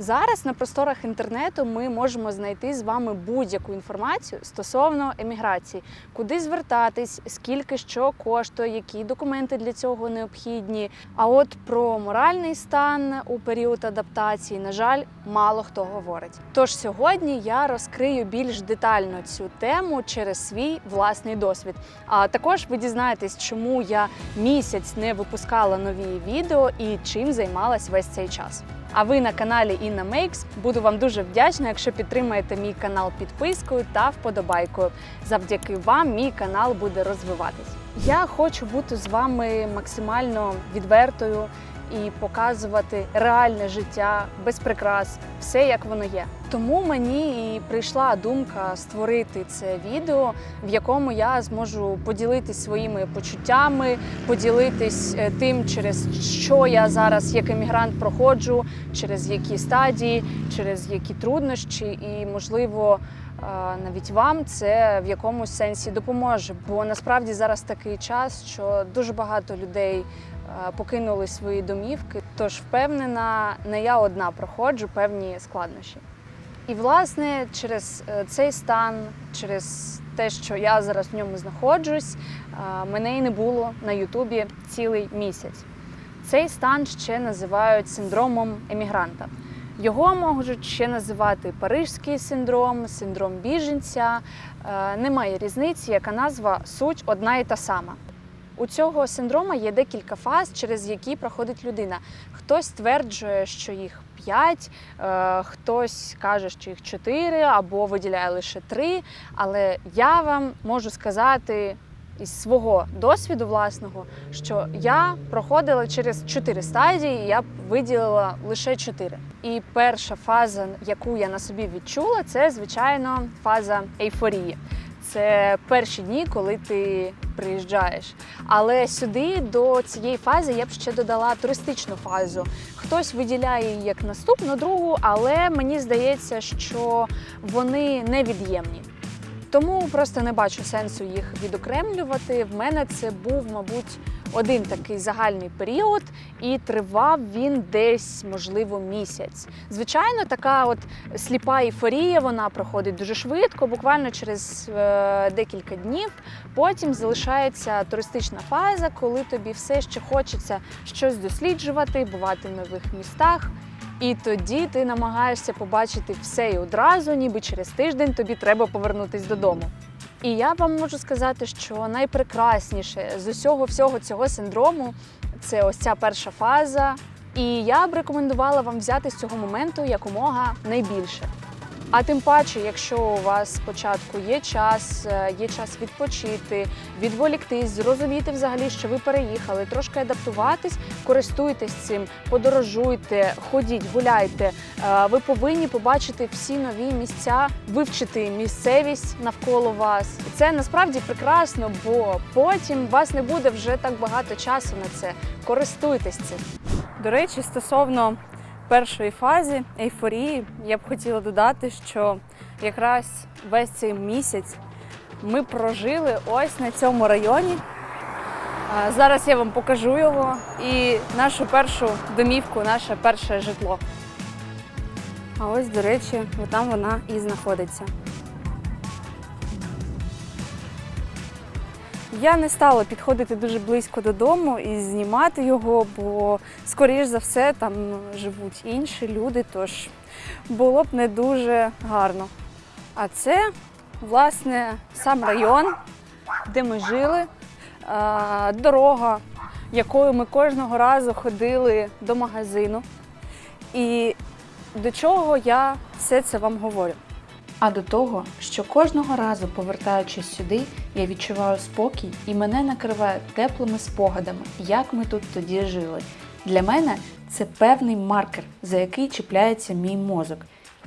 Зараз на просторах інтернету ми можемо знайти з вами будь-яку інформацію стосовно еміграції, куди звертатись, скільки що коштує, які документи для цього необхідні. А от про моральний стан у період адаптації, на жаль, мало хто говорить. Тож сьогодні я розкрию більш детально цю тему через свій власний досвід. А також ви дізнаєтесь, чому я місяць не випускала нові відео і чим займалась весь цей час. А ви на каналі Інна Мейкс буду вам дуже вдячна, якщо підтримаєте мій канал підпискою та вподобайкою. Завдяки вам мій канал буде розвиватись. Я хочу бути з вами максимально відвертою і показувати реальне життя без прикрас, все як воно є. Тому мені і прийшла думка створити це відео, в якому я зможу поділитись своїми почуттями, поділитись е, тим, через що я зараз як емігрант проходжу, через які стадії, через які труднощі, і можливо. Навіть вам це в якомусь сенсі допоможе, бо насправді зараз такий час, що дуже багато людей покинули свої домівки. Тож впевнена, не я одна проходжу певні складнощі. І власне через е, цей стан, через те, що я зараз в ньому знаходжусь, мене і не було на Ютубі цілий місяць. Цей стан ще називають синдромом емігранта. Його можуть ще називати парижський синдром, синдром біженця. Е, Немає різниці, яка назва суть одна і та сама. У цього синдрома є декілька фаз, через які проходить людина. Хтось стверджує, що їх п'ять, е, хтось каже, що їх чотири або виділяє лише три. Але я вам можу сказати із свого досвіду власного, що я проходила через чотири стадії, і я виділила лише чотири. І перша фаза, яку я на собі відчула, це звичайно фаза ейфорії. Це перші дні, коли ти приїжджаєш. Але сюди до цієї фази я б ще додала туристичну фазу. Хтось виділяє її як наступну другу, але мені здається, що вони невід'ємні. Тому просто не бачу сенсу їх відокремлювати. В мене це був, мабуть, один такий загальний період, і тривав він десь, можливо, місяць. Звичайно, така от сліпа ейфорія, вона проходить дуже швидко, буквально через е, декілька днів. Потім залишається туристична фаза, коли тобі все ще хочеться щось досліджувати, бувати в нових містах. І тоді ти намагаєшся побачити все і одразу, ніби через тиждень тобі треба повернутись додому. І я вам можу сказати, що найпрекрасніше з усього всього цього синдрому це ось ця перша фаза. І я б рекомендувала вам взяти з цього моменту якомога найбільше. А тим паче, якщо у вас спочатку є час, е, є час відпочити, відволіктись, зрозуміти взагалі, що ви переїхали, трошки адаптуватись, користуйтесь цим, подорожуйте, ходіть, гуляйте. Е, Ви повинні побачити всі нові місця, вивчити місцевість навколо вас. Це насправді прекрасно, бо потім вас не буде вже так багато часу на це. Користуйтесь цим. До речі, стосовно першої фази ейфорії, я б хотіла додати, що якраз весь цей місяць ми прожили ось на цьому районі. Зараз я вам покажу його і нашу першу домівку, наше перше житло. А ось, до речі, там вона і знаходиться. Я не стала підходити дуже близько додому і знімати його, бо, скоріш за все, там живуть інші люди, тож було б не дуже гарно. А це, власне, сам район, де ми жили, дорога, якою ми кожного разу ходили до магазину. І до чого я все це вам говорю? А до того, що кожного разу, повертаючись сюди, я відчуваю спокій і мене накриває теплими спогадами, як ми тут тоді жили. Для мене це певний маркер, за який чіпляється мій мозок.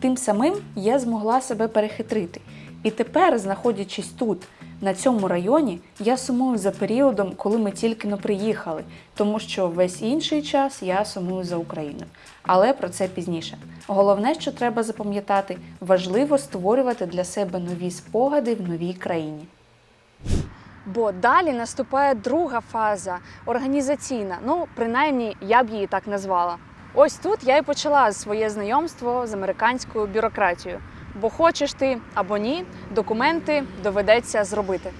Тим самим я змогла себе перехитрити. І тепер, знаходячись тут, на цьому районі, я сумую за періодом, коли ми тільки но приїхали, тому що весь інший час я сумую за Україною. Але про це пізніше. Головне, що треба запам'ятати, важливо створювати для себе нові спогади в новій країні. Бо далі наступає друга фаза організаційна. Ну, принаймні, я б її так назвала. Ось тут я і почала своє знайомство з американською бюрократією. Бо хочеш ти або ні, документи доведеться зробити.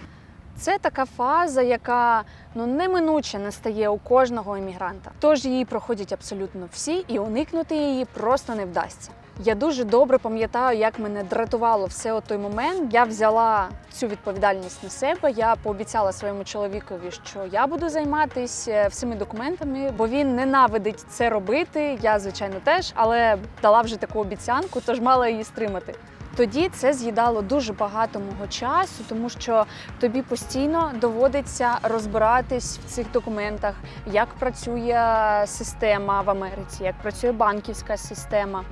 Це така фаза, яка ну неминуче настає у кожного іммігранта. Тож її проходять абсолютно всі, і уникнути її просто не вдасться. Я дуже добре пам'ятаю, як мене дратувало все у той момент. Я взяла цю відповідальність на себе. Я пообіцяла своєму чоловікові, що я буду займатися всіми документами, бо він ненавидить це робити. Я, звичайно, теж, але дала вже таку обіцянку, тож мала її стримати. Тоді це з'їдало дуже багато мого часу, тому що тобі постійно доводиться розбиратись в цих документах, як працює система в Америці, як працює банківська система.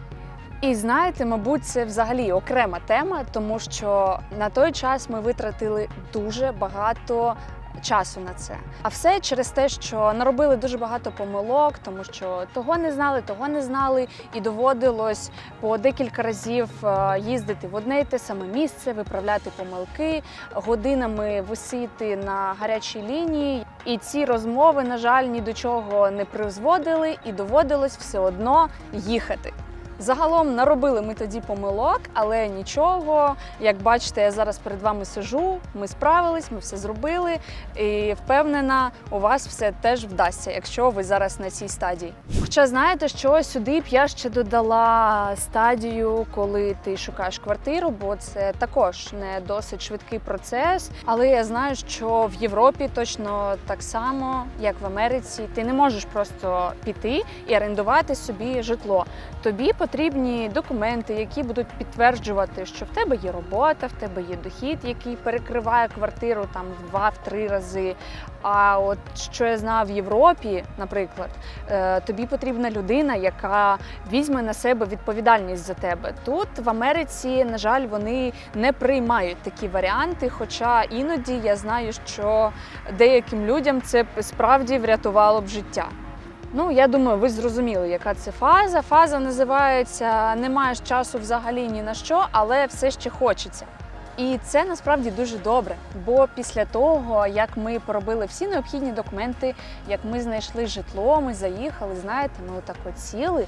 І знаєте, мабуть, це взагалі окрема тема, тому що на той час ми витратили дуже багато часу на це. А все через те, що наробили дуже багато помилок, тому що того не знали, того не знали, і доводилось по декілька разів е, їздити в одне й те саме місце, виправляти помилки, годинами висіти на гарячій лінії. І ці розмови, на жаль, ні до чого не призводили, і доводилось все одно їхати. Загалом наробили ми тоді помилок, але нічого. Як бачите, я зараз перед вами сижу. Ми справились, ми все зробили. І впевнена, у вас все теж вдасться, якщо ви зараз на цій стадії. Хоча знаєте, що сюди б я ще додала стадію, коли ти шукаєш квартиру, бо це також не досить швидкий процес. Але я знаю, що в Європі точно так само, як в Америці, ти не можеш просто піти і орендувати собі житло. Тобі потрібні документи, які будуть підтверджувати, що в тебе є робота, в тебе є дохід, який перекриває квартиру там в два-три рази. А от що я знаю в Європі, наприклад, е, тобі потрібна людина, яка візьме на себе відповідальність за тебе. Тут в Америці, на жаль, вони не приймають такі варіанти. Хоча іноді я знаю, що деяким людям це справді врятувало б життя. Ну, я думаю, ви зрозуміли, яка це фаза. Фаза називається Не маєш часу взагалі ні на що, але все ще хочеться. І це насправді дуже добре. Бо після того, як ми поробили всі необхідні документи, як ми знайшли житло, ми заїхали, знаєте, ми отак от сіли,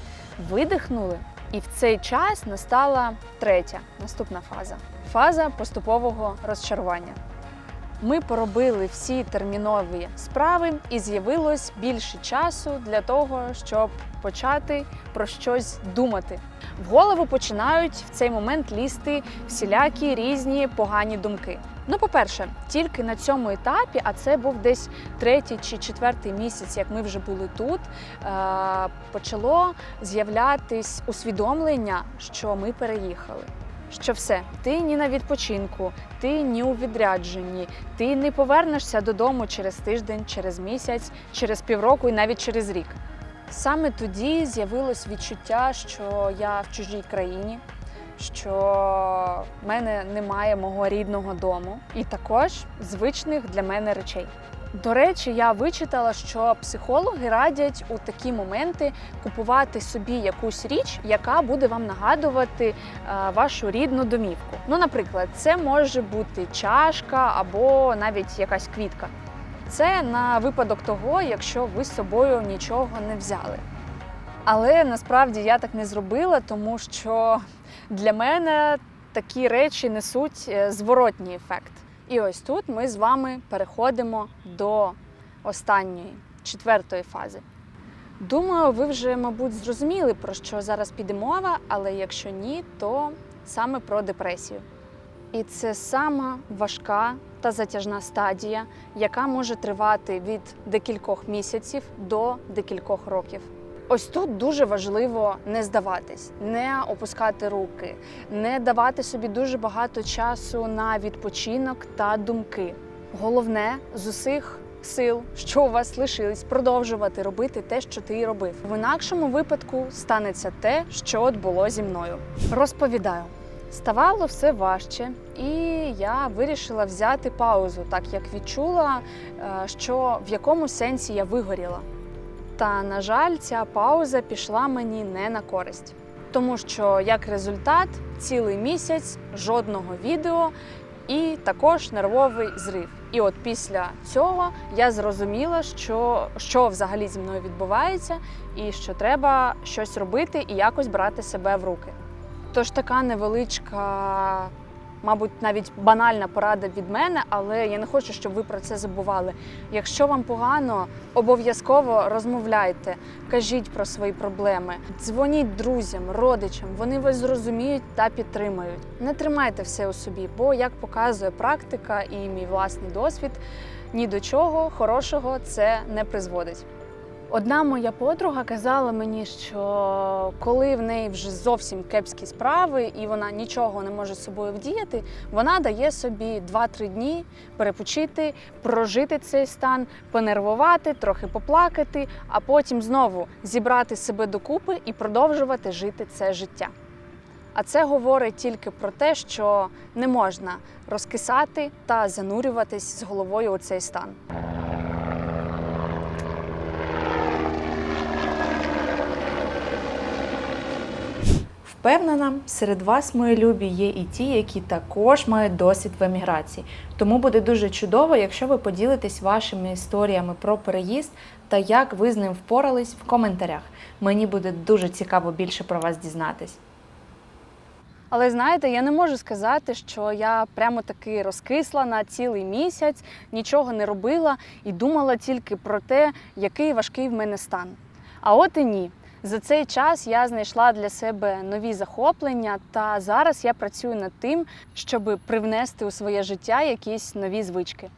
видихнули. І в цей час настала третя наступна фаза фаза поступового розчарування. Ми поробили всі термінові справи, і з'явилось більше часу для того, щоб почати про щось думати. В голову починають в цей момент лізти всілякі різні погані думки. Ну, по-перше, тільки на цьому етапі, а це був десь третій чи четвертий місяць, як ми вже були тут, е, почало з'являтись усвідомлення, що ми переїхали. Що все, ти ні на відпочинку, ти ні у відрядженні, ти не повернешся додому через тиждень, через місяць, через півроку і навіть через рік. Саме тоді з'явилось відчуття, що я в чужій країні, що в мене немає мого рідного дому, і також звичних для мене речей. До речі, я вичитала, що психологи радять у такі моменти купувати собі якусь річ, яка буде вам нагадувати е, вашу рідну домівку. Ну, наприклад, це може бути чашка або навіть якась квітка. Це на випадок того, якщо ви з собою нічого не взяли. Але насправді я так не зробила, тому що для мене такі речі несуть е, зворотній ефект. І ось тут ми з вами переходимо до останньої, четвертої фази. Думаю, ви вже, мабуть, зрозуміли, про що зараз піде мова, але якщо ні, то саме про депресію. І це сама важка та затяжна стадія, яка може тривати від декількох місяців до декількох років. Ось тут дуже важливо не здаватись, не опускати руки, не давати собі дуже багато часу на відпочинок та думки. Головне з усіх сил, що у вас лишились, продовжувати робити те, що ти робив. В інакшому випадку станеться те, що от було зі мною. Розповідаю. Ставало все важче, і я вирішила взяти паузу, так як відчула, е, що в якому сенсі я вигоріла. Та, на жаль, ця пауза пішла мені не на користь. Тому що, як результат, цілий місяць жодного відео і також нервовий зрив. І от після цього я зрозуміла, що, що взагалі зі мною відбувається, і що треба щось робити і якось брати себе в руки. Тож така невеличка, мабуть, навіть банальна порада від мене, але я не хочу, щоб ви про це забували. Якщо вам погано, обов'язково розмовляйте, кажіть про свої проблеми, дзвоніть друзям, родичам, вони вас зрозуміють та підтримають. Не тримайте все у собі, бо як показує практика і мій власний досвід, ні до чого хорошого це не призводить. Одна моя подруга казала мені, що коли в неї вже зовсім кепські справи і вона нічого не може з собою вдіяти, вона дає собі 2-3 дні перепочити, прожити цей стан, понервувати, трохи поплакати, а потім знову зібрати себе докупи і продовжувати жити це життя. А це говорить тільки про те, що не можна розкисати та занурюватись з головою у цей стан. Впевнена, серед вас, мої любі, є і ті, які також мають досвід в еміграції. Тому буде дуже чудово, якщо ви поділитесь вашими історіями про переїзд та як ви з ним впорались в коментарях. Мені буде дуже цікаво більше про вас дізнатись. Але знаєте, я не можу сказати, що я прямо таки розкисла на цілий місяць, нічого не робила і думала тільки про те, який важкий в мене стан. А от і ні. За цей час я знайшла для себе нові захоплення, та зараз я працюю над тим, щоб привнести у своє життя якісь нові звички.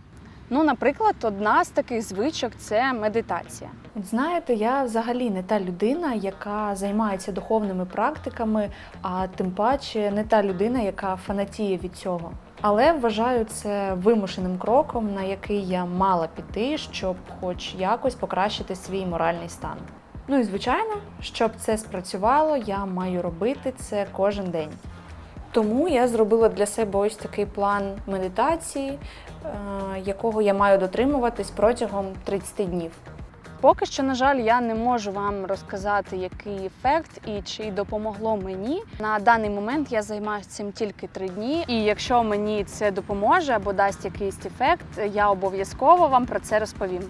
Ну, наприклад, одна з таких звичок це медитація. От знаєте, я взагалі не та людина, яка займається духовними практиками, а тим паче не та людина, яка фанатіє від цього. Але вважаю це вимушеним кроком, на який я мала піти, щоб хоч якось покращити свій моральний стан. Ну і звичайно, щоб це спрацювало, я маю робити це кожен день. Тому я зробила для себе ось такий план медитації, е, якого я маю дотримуватись протягом 30 днів. Поки що, на жаль, я не можу вам розказати, який ефект і чи допомогло мені. На даний момент я займаюся цим тільки три дні. І якщо мені це допоможе або дасть якийсь ефект, я обов'язково вам про це розповім.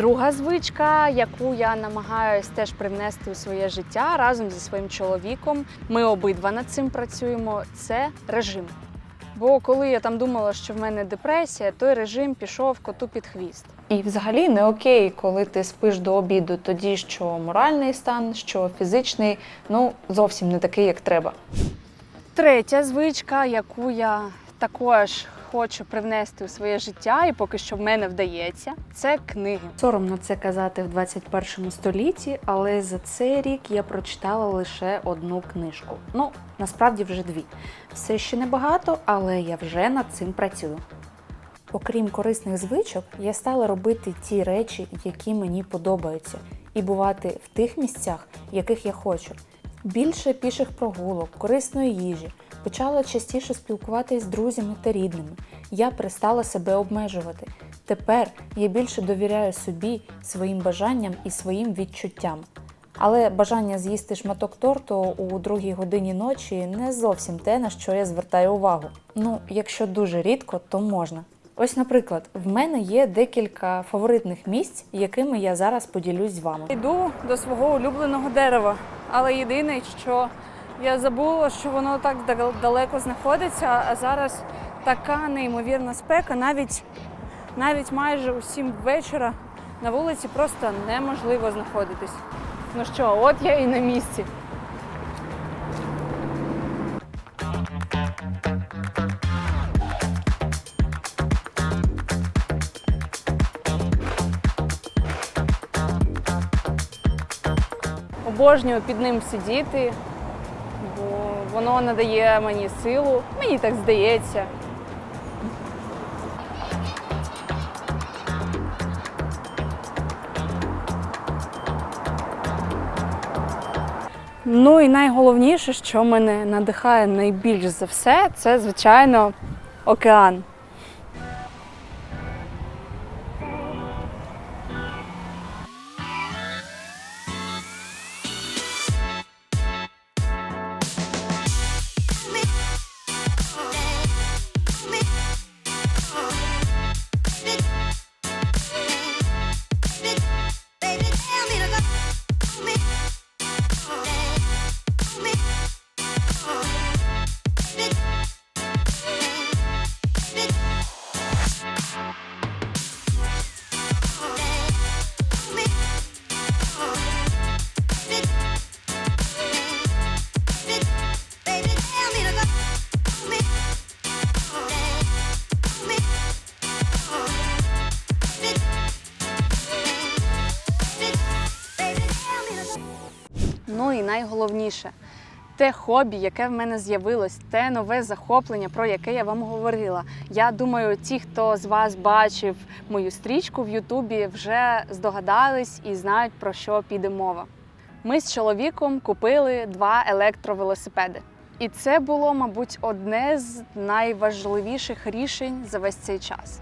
Друга звичка, яку я намагаюсь теж привнести у своє життя разом зі своїм чоловіком. Ми обидва над цим працюємо. Це режим. Бо коли я там думала, що в мене депресія, той режим пішов коту під хвіст. І взагалі не окей, коли ти спиш до обіду, тоді що моральний стан, що фізичний, ну зовсім не такий, як треба. Третя звичка, яку я також хочу привнести у своє життя, і поки що в мене вдається, це книги. Соромно це казати в 21 столітті, але за цей рік я прочитала лише одну книжку. Ну, насправді вже дві. Все ще небагато, але я вже над цим працюю. Окрім корисних звичок, я стала робити ті речі, які мені подобаються, і бувати в тих місцях, яких я хочу. Більше піших прогулок, корисної їжі, почала частіше спілкуватись з друзями та рідними. Я перестала себе обмежувати. Тепер я більше довіряю собі, своїм бажанням і своїм відчуттям. Але бажання з'їсти шматок торту у другій годині ночі не зовсім те, на що я звертаю увагу. Ну, якщо дуже рідко, то можна. Ось, наприклад, в мене є декілька фаворитних місць, якими я зараз поділюсь з вами. Йду до свого улюбленого дерева, але єдине, що я забула, що воно так дал- далеко знаходиться, а зараз така неймовірна спека, навіть, навіть майже у сім вечора на вулиці просто неможливо знаходитись. Ну що, от я і на місці. Обожнюю під ним сидіти, бо воно надає мені силу. Мені так здається. Ну і найголовніше, що мене надихає найбільш за все, це, звичайно, океан. Найголовніше те хобі, яке в мене з'явилось, те нове захоплення, про яке я вам говорила. Я думаю, ті, хто з вас бачив мою стрічку в Ютубі, вже здогадались і знають про що піде мова. Ми з чоловіком купили два електровелосипеди. І це було, мабуть, одне з найважливіших рішень за весь цей час.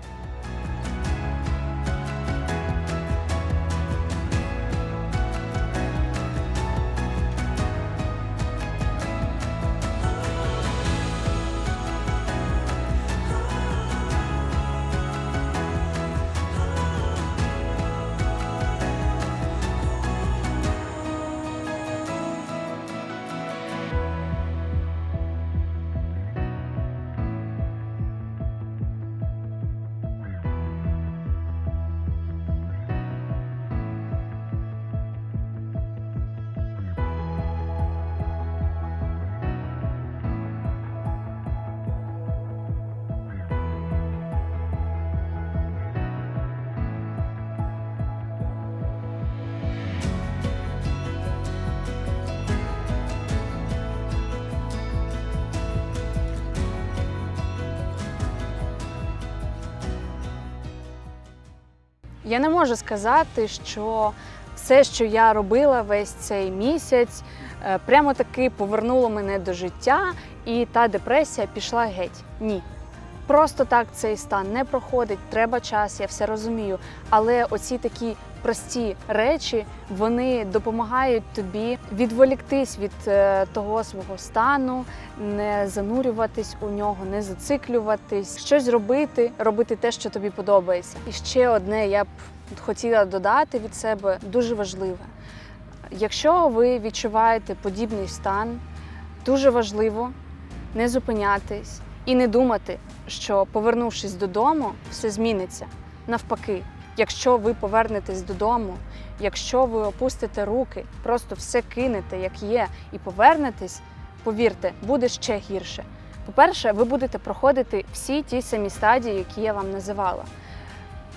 Я не можу сказати, що все, що я робила весь цей місяць, е, прямо таки повернуло мене до життя, і та депресія пішла геть. Ні. Просто так цей стан не проходить, треба час, я все розумію. Але оці такі прості речі вони допомагають тобі відволіктись від е, того свого стану, не занурюватись у нього, не зациклюватись, щось робити, робити те, що тобі подобається. І ще одне я б хотіла додати від себе дуже важливе. Якщо ви відчуваєте подібний стан, дуже важливо не зупинятись і не думати, що повернувшись додому, все зміниться. Навпаки, якщо ви повернетесь додому, якщо ви опустите руки, просто все кинете, як є, і повернетесь, повірте, буде ще гірше. По-перше, ви будете проходити всі ті самі стадії, які я вам називала.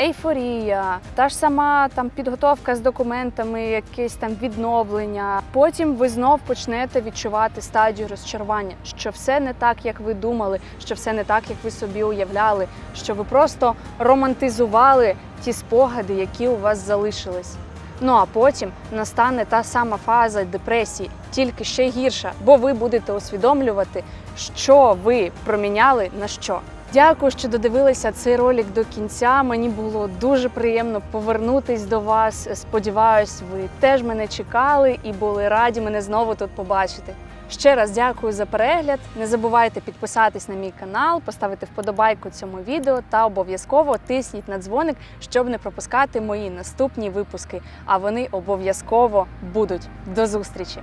Ейфорія, та ж сама там підготовка з документами, якесь там відновлення. Потім ви знов почнете відчувати стадію розчарування, що все не так, як ви думали, що все не так, як ви собі уявляли, що ви просто романтизували ті спогади, які у вас залишились. Ну а потім настане та сама фаза депресії, тільки ще гірша, бо ви будете усвідомлювати, що ви проміняли на що. Дякую, що додивилися цей ролик до кінця. Мені було дуже приємно повернутись до вас. Сподіваюсь, ви теж мене чекали і були раді мене знову тут побачити. Ще раз дякую за перегляд. Не забувайте підписатись на мій канал, поставити вподобайку цьому відео та обов'язково тисніть на дзвоник, щоб не пропускати мої наступні випуски. А вони обов'язково будуть. До зустрічі!